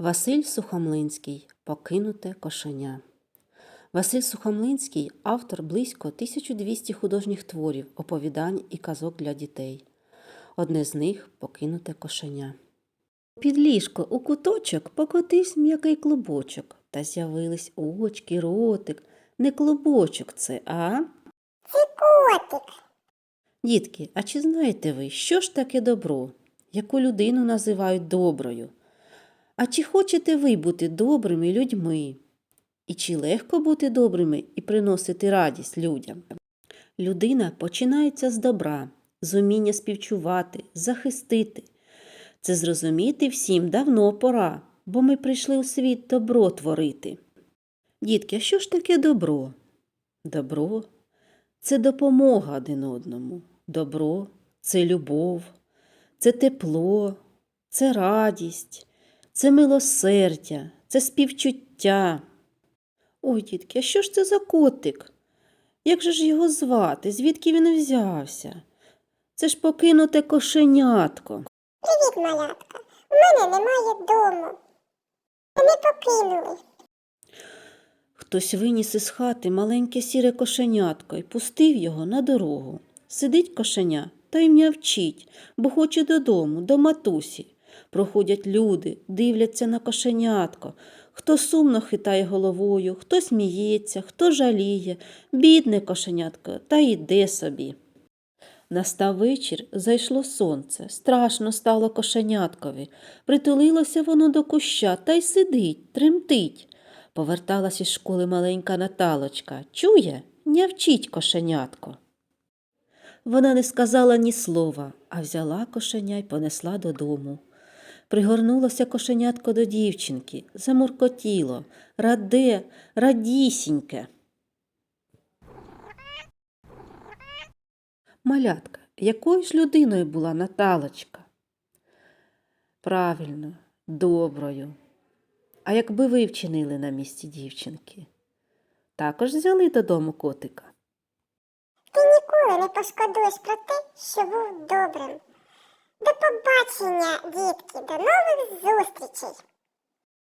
Василь Сухомлинський Покинуте кошеня. Василь Сухомлинський автор близько 1200 художніх творів, оповідань і казок для дітей. Одне з них Покинуте кошеня. Під ліжко у куточок покотився м'який клубочок, та з'явились очки, ротик. Не клубочок це, а? Котик. Дітки, а чи знаєте ви, що ж таке добро? Яку людину називають доброю? А чи хочете ви бути добрими людьми? І чи легко бути добрими і приносити радість людям? Людина починається з добра, з уміння співчувати, захистити. Це зрозуміти всім давно пора, бо ми прийшли у світ добро творити. Дітки, а що ж таке добро? Добро це допомога один одному. Добро це любов, це тепло, це радість, це милосердя, це співчуття. Ой, дітки, а що ж це за котик? Як же ж його звати? Звідки він взявся? Це ж покинуте кошенятко. Привіт, малятка. У мене немає дому. Мене покинули. Хтось виніс із хати маленьке сіре кошенятко і пустив його на дорогу. Сидить кошеня та й м'явчить, бо хоче додому, до матусі. Проходять люди, дивляться на кошенятко. Хто сумно хитає головою, хто сміється, хто жаліє, бідне кошенятко, та йде собі. Настав вечір, зайшло сонце, страшно стало кошеняткові. Притулилося воно до куща та й сидить, тремтить. Поверталась із школи маленька Наталочка. Чує, нявчить кошенятко. Вона не сказала ні слова, а взяла кошеня й понесла додому. Пригорнулося кошенятко до дівчинки, замуркотіло, раде, радісіньке. Малятка, якою ж людиною була Наталочка? Правильно, доброю. А якби ви вчинили на місці дівчинки? Також взяли додому котика. Ти ніколи не пошкодуєш про те, що був добрим. Побачення, дітки, до нових зустрічей.